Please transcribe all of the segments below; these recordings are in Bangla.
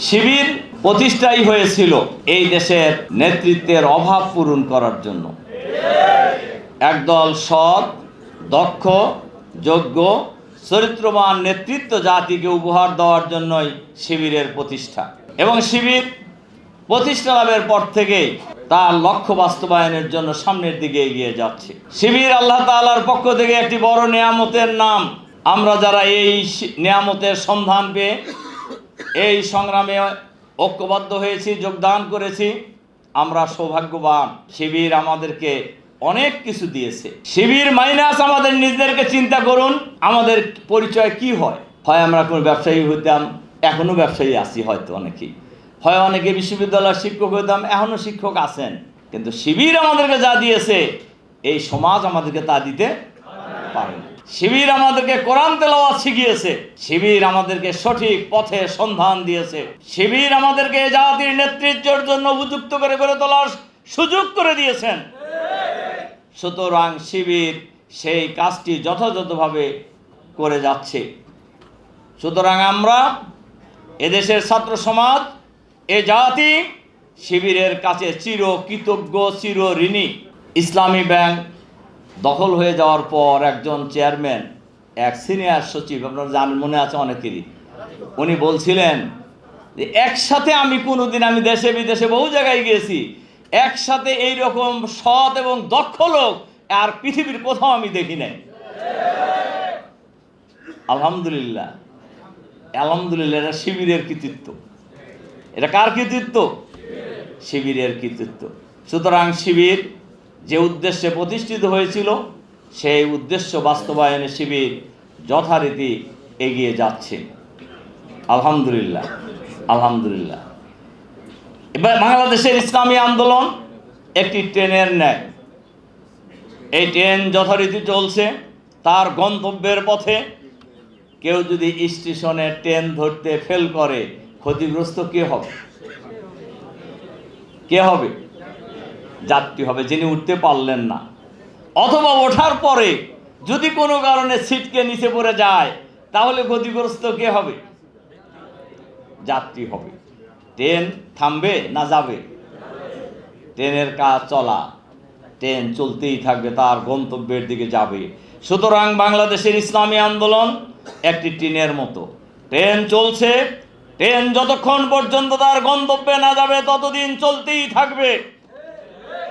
শিবির প্রতিষ্ঠাই হয়েছিল এই দেশের নেতৃত্বের অভাব পূরণ করার জন্য। একদল সৎ, দক্ষ, যোগ্য, চরিত্রবান নেতৃত্ব জাতিকে উপহার দেওয়ার জন্যই শিবিরের প্রতিষ্ঠা। এবং শিবির প্রতিষ্ঠা লাভের পর থেকে তার লক্ষ্য বাস্তবায়নের জন্য সামনের দিকে এগিয়ে যাচ্ছে। শিবির আল্লাহ তাআলার পক্ষ থেকে একটি বড় নেয়ামতের নাম। আমরা যারা এই নেয়ামতের সন্ধান পেয়ে এই সংগ্রামে ঐক্যবদ্ধ হয়েছি, যোগদান করেছি। আমরা সৌভাগ্যবান। শিবির আমাদেরকে অনেক কিছু দিয়েছে। শিবির মাইনাস আমাদের নিজেদেরকে চিন্তা করুন, আমাদের পরিচয় কি হয়? হয় আমরা কোনো ব্যবসায়ী হইতাম এখনও ব্যবসায়ী আছি হয়তো অনেকেই। হয় অনেকে বিশ্ববিদ্যালয়ের শিক্ষক হইতাম এখনও শিক্ষক আছেন। কিন্তু শিবির আমাদেরকে যা দিয়েছে, এই সমাজ আমাদেরকে তা দিতে পারে না। শিবির আমাদেরকে কোরআন তেলাওয়াত শিখিয়েছে। শিবির আমাদেরকে সঠিক পথে সন্ধান দিয়েছে। শিবির আমাদেরকে জাতির নেতৃত্বের জন্য উপযুক্ত করে গড়ে তোলার সুযোগ করে দিয়েছেন। সুতরাং শিবির সেই কাজটি যথাযথভাবে করে যাচ্ছে। সুতরাং আমরা এদেশের ছাত্র সমাজ, এ জাতি শিবিরের কাছে চির কৃতজ্ঞ চির ঋণী। ইসলামী ব্যাংক দখল হয়ে যাওয়ার পর একজন চেয়ারম্যান, এক সিনিয়র সচিব, আপনার জান মনে আছে অনেকেরই, উনি বলছিলেন যে, একসাথে আমি কোনোদিন আমি দেশে, বিদেশে বহু জায়গায় গিয়েছি। একসাথে এই রকম সৎ এবং দক্ষ লোক আর পৃথিবীর কোথাও আমি দেখি নাই। আলহামদুলিল্লাহ আলহামদুলিল্লাহ, এটা শিবিরের কৃতিত্ব। এটা কার কৃতিত্ব? শিবিরের কৃতিত্ব। সুতরাং শিবির যে উদ্দেশ্যে প্রতিষ্ঠিত হয়েছিল, সেই উদ্দেশ্য বাস্তবায়নে শিবির যথারীতি এগিয়ে যাচ্ছে। আলহামদুলিল্লাহ আলহামদুলিল্লাহ। এবার বাংলাদেশের ইসলামী আন্দোলন একটি ট্রেনের ন্যায়। এই ট্রেন যথারীতি চলছে, তার গন্তব্যের পথে কেউ যদি স্টেশনে ট্রেন ধরতে ফেল করে, ক্ষতিগ্রস্ত কে হবে? কে হবে? যাত্রী হবে, যিনি উঠতে পারলেন না। অথবা ওঠার পরে যদি কোনো কারণে সিটকে নিচে পড়ে যায়, তাহলে ক্ষতিগ্রস্ত কে হবে? যাত্রী হবে। ট্রেন থামবে না যাবে? ট্রেনের কাজ চলা, ট্রেন চলতেই থাকবে, তার গন্তব্যের দিকে যাবে। সুতরাং বাংলাদেশের ইসলামী আন্দোলন একটি ট্রেনের মতো। ট্রেন চলছে, ট্রেন যতক্ষণ পর্যন্ত তার গন্তব্যে না যাবে, ততদিন চলতেই থাকবে।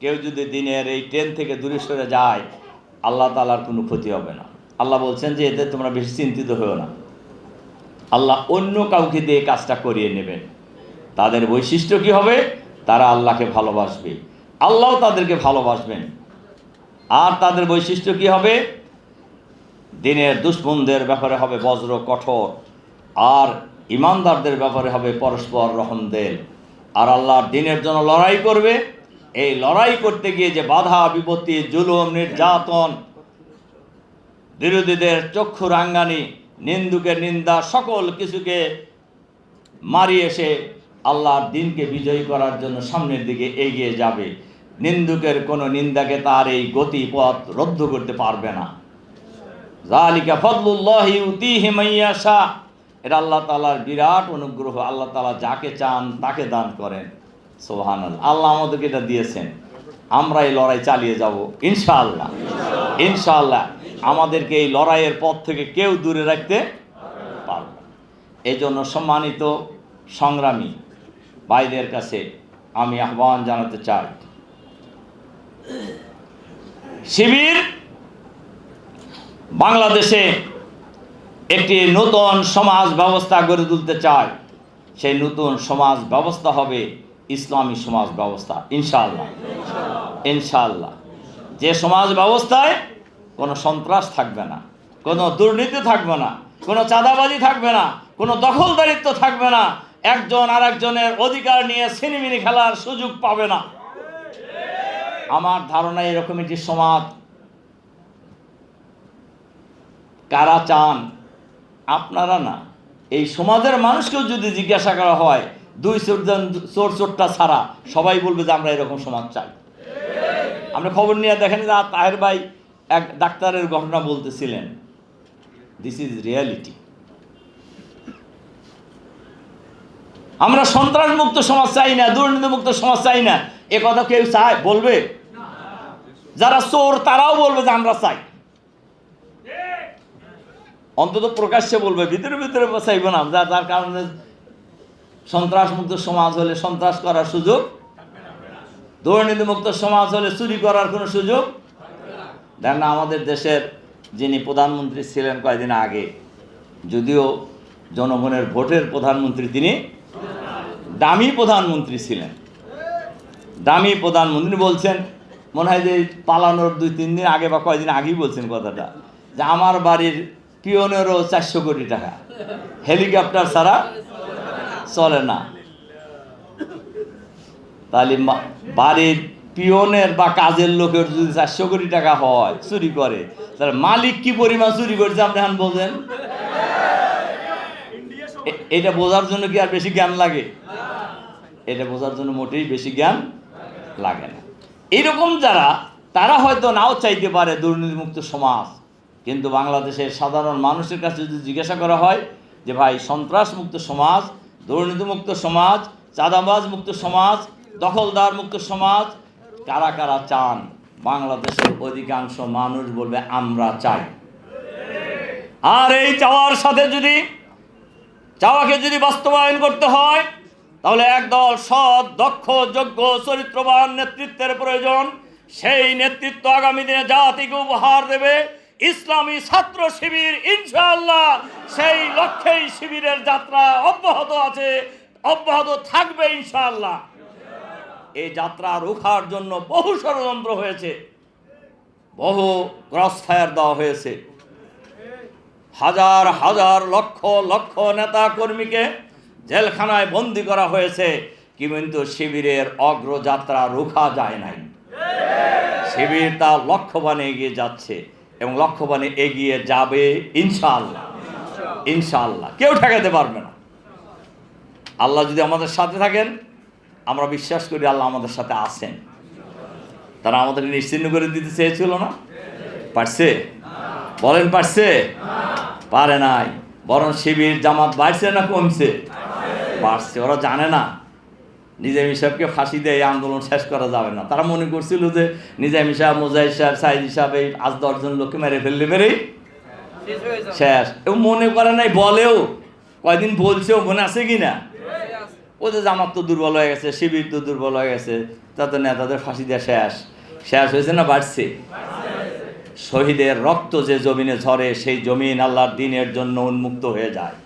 কেউ যদি দিনের এই ট্রেন থেকে দূরে সরে যায়, আল্লাহ তালার কোনো ক্ষতি হবে না। আল্লাহ বলছেন যে এতে তোমরা বেশি চিন্তিত হয়েও না। আল্লাহ অন্য কাউকে দিয়ে কাজটা করিয়ে নেবেন। তাদের বৈশিষ্ট্য কি হবে? তারা আল্লাহকে ভালোবাসবে। আল্লাহ তাদেরকে ভালোবাসবেন। আর তাদের বৈশিষ্ট্য কি হবে? দিনের দুশ্মনদের ব্যাপারে হবে বজ্র, কঠোর। আর ইমানদারদের ব্যাপারে হবে পরস্পর রহমদেল আর আল্লাহর দিনের জন্য লড়াই করবে। এই লড়াই করতে গিয়ে যে বাধা, বিপত্তি, জুলুম, নির্যাতন, বিরোধীদের চক্ষু রাঙ্গানি নিন্দুকের নিন্দা, সকল কিছুকে মারিয়ে এসে আল্লাহর দিনকে বিজয়ী করার জন্য সামনের দিকে এগিয়ে যাবে। নিন্দুকের কোনো নিন্দাকে তার এই গতি পথ রদ্ধ করতে পারবে না। জালিকা ফদলুল্লাহ ইউতিহি মাইয়াশা। এটা আল্লাহ তালার বিরাট অনুগ্রহ, আল্লাহ তাআলা যাকে চান তাকে দান করেন। সোহান আল্লাহ আমাদেরকে এটা দিয়েছেন। আমরা এই লড়াই চালিয়ে যাব, ইনশাআল্লাহ। ইনশাআল্লাহ আমাদেরকে এই লড়াইয়ের পথ থেকে কেউ দূরে রাখতে পারবে। এই জন্য সম্মানিত সংগ্রামী ভাইদের কাছে আমি আহ্বান জানাতে চাই। শিবির বাংলাদেশে একটি নতুন সমাজ ব্যবস্থা গড়ে তুলতে চায়। সেই নতুন সমাজ ব্যবস্থা হবে ইসলামী সমাজ ব্যবস্থা, ইনশাআল্লাহ। ইনশাআল্লাহ। যে সমাজ ব্যবস্থায় কোনো সন্ত্রাস থাকবে না, কোনো দুর্নীতি থাকবে না, কোনো চাঁদাবাজি থাকবে না, কোনো দখলদারিত্ব থাকবে না, একজন আর একজনের অধিকার নিয়ে সিনেমিনি খেলার সুযোগ পাবে না। আমার ধারণা এরকম একটি সমাজ, কারা চান আপনারা না, এই সমাজের মানুষকেও যদি জিজ্ঞাসা করা হয়, দুই চোরজন চোর চোরটা ছাড়া সবাই বলবে যে আমরা এরকম সমাজ চাই। আমরা খবর নিয়ে দেখেন যে তাহের ভাই এক ডাক্তারের ঘটনা বলতেছিলেন। দিস ইজ রিয়ালিটি আমরা সন্ত্রাস মুক্ত সমাজ চাই না দুর্নীতি মুক্ত সমাজ চাই না, এ কথা কেউ চায়, বলবে? যারা চোর, তারাও বলবে যে আমরা চাই। অন্তত প্রকাশ্যে বলবে, ভিতরে ভিতরে চাইব না। যা তার কারণে সন্ত্রাস মুক্ত সমাজ হলে সন্ত্রাস করার সুযোগ দুর্নীতি মুক্ত সমাজ হলে চুরি করার কোনো সুযোগ। দেন না, আমাদের দেশের যিনি প্রধানমন্ত্রী ছিলেন কয়েকদিন আগে, যদিও জনগণের ভোটের প্রধানমন্ত্রী তিনি, দামি প্রধানমন্ত্রী ছিলেন। দামি প্রধানমন্ত্রী বলছেন, মনে হয় যে পালানোর দুই তিন দিন আগে বা কয়েকদিন আগেই বলছেন কথাটা, যে আমার বাড়ির পিওনেরও চারশো কোটি টাকা? হেলিকপ্টার ছাড়া চলে না। তাহলে বাড়ির পিওনের বা কাজের লোকের যদি চারশো কোটি টাকা হয়, চুরি করে, তাহলে মালিক কি পরিমাণ চুরি করেছে আপনি এখন এ- এটা বোঝার জন্য কি আর বেশি জ্ঞান লাগে? এটা বোঝার জন্য মোটেই বেশি জ্ঞান লাগে না। এরকম যারা, তারা হয়তো নাও চাইতে পারে দুর্নীতিমুক্ত সমাজ। কিন্তু বাংলাদেশের সাধারণ মানুষের কাছে যদি জিজ্ঞাসা করা হয় যে ভাই সন্ত্রাস মুক্ত সমাজ, দুর্নীতিমুক্ত সমাজ চাঁদাবাজ মুক্ত সমাজ দখলদার মুক্ত সমাজ, কারা কারা চান? বাংলাদেশের অধিকাংশ মানুষ বলবে, আমরা চাই। আর এই চাওয়ার সাথে যদি, চাওয়াকে যদি বাস্তবায়ন করতে হয়, তাহলে একদল সৎ, দক্ষ, যোগ্য, চরিত্রবান নেতৃত্বের প্রয়োজন। সেই নেতৃত্ব আগামী দিনে জাতিকে উপহার দেবে। ইসলামী ছাত্র শিবির, ইনশাআল্লাহ সেই লক্ষ্যেই শিবিরের যাত্রা অব্যাহত আছে, অব্যাহত থাকবে ইনশাআল্লাহ। এই যাত্রা রোখার জন্য বহু ষড়যন্ত্র হয়েছে, বহু ক্রস ফায়ার দেওয়া হয়েছে। হাজার হাজার লক্ষ লক্ষ নেতা কর্মীকে জেলখানায় বন্দি করা হয়েছে, কিন্তু শিবিরের অগ্রযাত্রা রোখা যায় নাই। শিবির তার লক্ষ্যবানে এগিয়ে যাচ্ছে। এবং লক্ষ্যবানে এগিয়ে যাবে ইনশাআল্লাহ। ইনশাআল্লাহ। কেউ ঠেকাতে পারবে না। আল্লাহ যদি আমাদের সাথে থাকেন, আমরা বিশ্বাস করি আল্লাহ আমাদের সাথে আছেন। তারা আমাদেরকে নিশ্চিন্ন করে দিতে চেয়েছিল না? পারছে? বলেন, পারছে? পারে নাই। বরং শিবির জামাত বাড়ছে না কমছে? বাড়ছে ওরা জানে না। নিজাম সাহেবকে ফাঁসি দিয়ে এই আন্দোলন শেষ করা যাবে না। তারা মনে করছিল যে নিজাম সাহেব মোজাহিদ সাহেব সাইদ সাহেব এই আজ দশজন লোককে মেরে ফেললে মেরেই শেষ এবং মনে করে নাই বলেও কয়দিন বলছেও মনে আছে কি না? ওদের জামাত তো দুর্বল হয়ে গেছে শিবির তো দুর্বল হয়ে গেছে তাদের নেতাদের ফাঁসি দেওয়া শেষ। শেষ হয়েছে না বাড়ছে? শহীদের রক্ত যে জমিনে ঝরে সেই জমিন আল্লাহর দিনের জন্য উন্মুক্ত হয়ে যায়।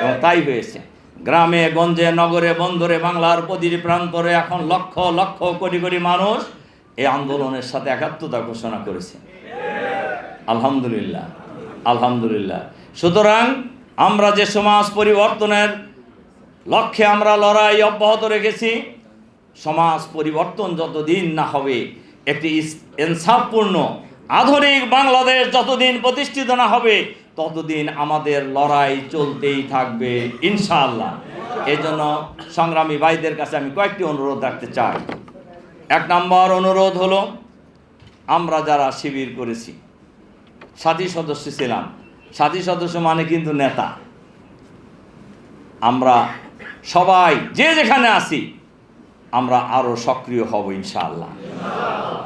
এবং তাই হয়েছে। গ্রামে, গঞ্জে, নগরে, বন্দরে, বাংলার প্রতিটি প্রান্তরে এখন লক্ষ লক্ষ কোটি কোটি মানুষ এই আন্দোলনের সাথে একাত্মতা ঘোষণা করেছে। আলহামদুলিল্লাহ আলহামদুলিল্লাহ। সুতরাং আমরা যে সমাজ পরিবর্তনের লক্ষ্যে আমরা লড়াই অব্যাহত রেখেছি, সমাজ পরিবর্তন যতদিন না হবে, একটি ইনসাফপূর্ণ আধুনিক বাংলাদেশ যতদিন প্রতিষ্ঠিত না হবে, ততদিন আমাদের লড়াই চলতেই থাকবে, ইনশাআল্লাহ। এই জন্য সংগ্রামী ভাইদের কাছে আমি কয়েকটি অনুরোধ রাখতে চাই। এক নম্বর অনুরোধ হলো, আমরা যারা শিবির করেছি, সাথী সদস্য ছিলাম। সাথী সদস্য মানে কিন্তু নেতা। আমরা সবাই, যে যেখানে আছি আমরা আরও সক্রিয় হব ইনশাআল্লাহ।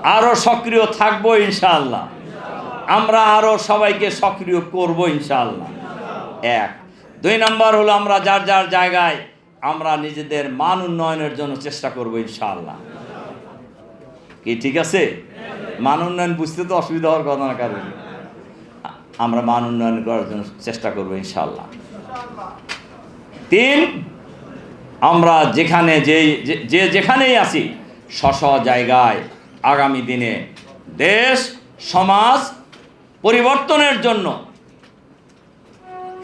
আরও সক্রিয় থাকব ইনশাআল্লাহ। আমরা আরও সবাইকে সক্রিয় করব ইনশাআল্লাহ। এক। দুই নম্বর হলো আমরা যার যার জায়গায় আমরা নিজেদের মান উন্নয়নের জন্য চেষ্টা করব ইনশাআল্লাহ। কি ঠিক আছে? মান উন্নয়ন বুঝতে তো অসুবিধা হওয়ার কথা না কারণ আমরা মান উন্নয়ন করার জন্য চেষ্টা করব ইনশাআল্লাহ। তিন। আমরা যেখানে যেই যে- যেখানেই আছি স্ব জায়গায় আগামী দিনে দেশ, সমাজ পরিবর্তনের জন্য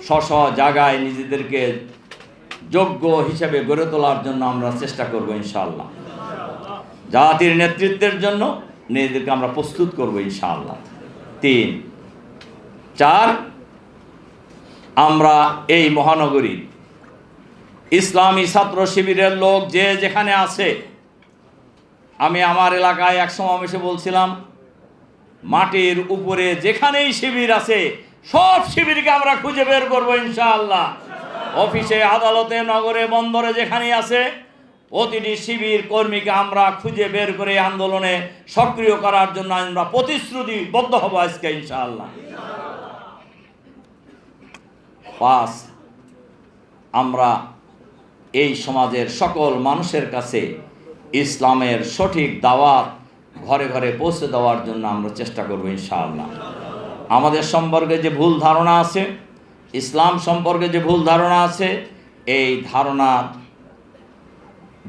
স্ব জায়গায় নিজেদেরকে যোগ্য হিসেবে গড়ে তোলার জন্য আমরা চেষ্টা করব ইনশাআল্লাহ। জাতির নেতৃত্বের জন্য নিজেদেরকে আমরা প্রস্তুত করব ইনশাআল্লাহ। তিন, চার, আমরা এই মহানগরী ইসলামী ছাত্র শিবিরের লোক যে যেখানে আছে। আমি আমার এলাকায় এক সমাবেশে বলছিলাম, মাটির উপরে যেখানেই শিবির আছে, সব শিবিরকে আমরা খুঁজে বের করব ইনশাআল্লাহ। অফিসে, আদালতে, নগরে, বন্দরে যেখানেই আছে, প্রতিটি শিবির কর্মীকে আমরা খুঁজে বের করে আন্দোলনে সক্রিয় করার জন্য আমরা প্রতিশ্রুতিবদ্ধ হব আজকে ইনশাআল্লাহ। পাঁচ আমরা এই সমাজের সকল মানুষের কাছে ইসলামের সঠিক দাওয়াত ঘরে ঘরে পৌঁছে দেওয়ার জন্য আমরা চেষ্টা করব ইনশাআল্লাহ। আমাদের সম্পর্কে যে ভুল ধারণা আছে, ইসলাম সম্পর্কে যে ভুল ধারণা আছে, এই ধারণার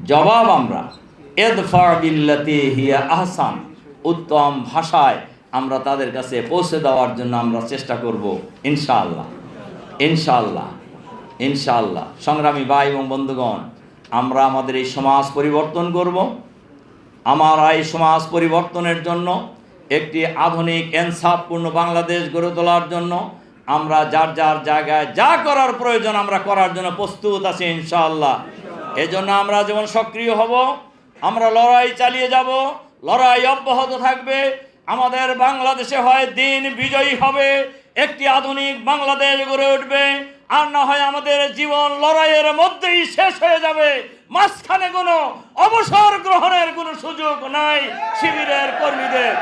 জবাব আমরা এদফা হিয়া আহসান, উত্তম ভাষায় আমরা তাদের কাছে পৌঁছে দেওয়ার জন্য আমরা চেষ্টা করব ইনশাআল্লাহ। ইনশাআল্লাহ। ইনশাআল্লাহ। সংগ্রামী ভাই এবং বন্ধুগণ, আমরা আমাদের এই সমাজ পরিবর্তন করব। আমার এই সমাজ পরিবর্তনের জন্য একটি আধুনিক এনসাফপূর্ণ বাংলাদেশ গড়ে তোলার জন্য আমরা যার যার জায়গায় যা করার প্রয়োজন আমরা করার জন্য প্রস্তুত আছি ইনশাআল্লাহ। এজন্য আমরা যেমন সক্রিয় হব, আমরা লড়াই চালিয়ে যাব, লড়াই অব্যাহত থাকবে। আমাদের বাংলাদেশে হয় দিন বিজয়ী হবে, একটি আধুনিক বাংলাদেশ গড়ে উঠবে। আর না হয় আমাদের জীবন লড়াইয়ের মধ্যেই শেষ হয়ে যাবে। মাঝখানে কোনো অবসর গ্রহণের কোনো সুযোগ নাই শিবিরের কর্মীদের।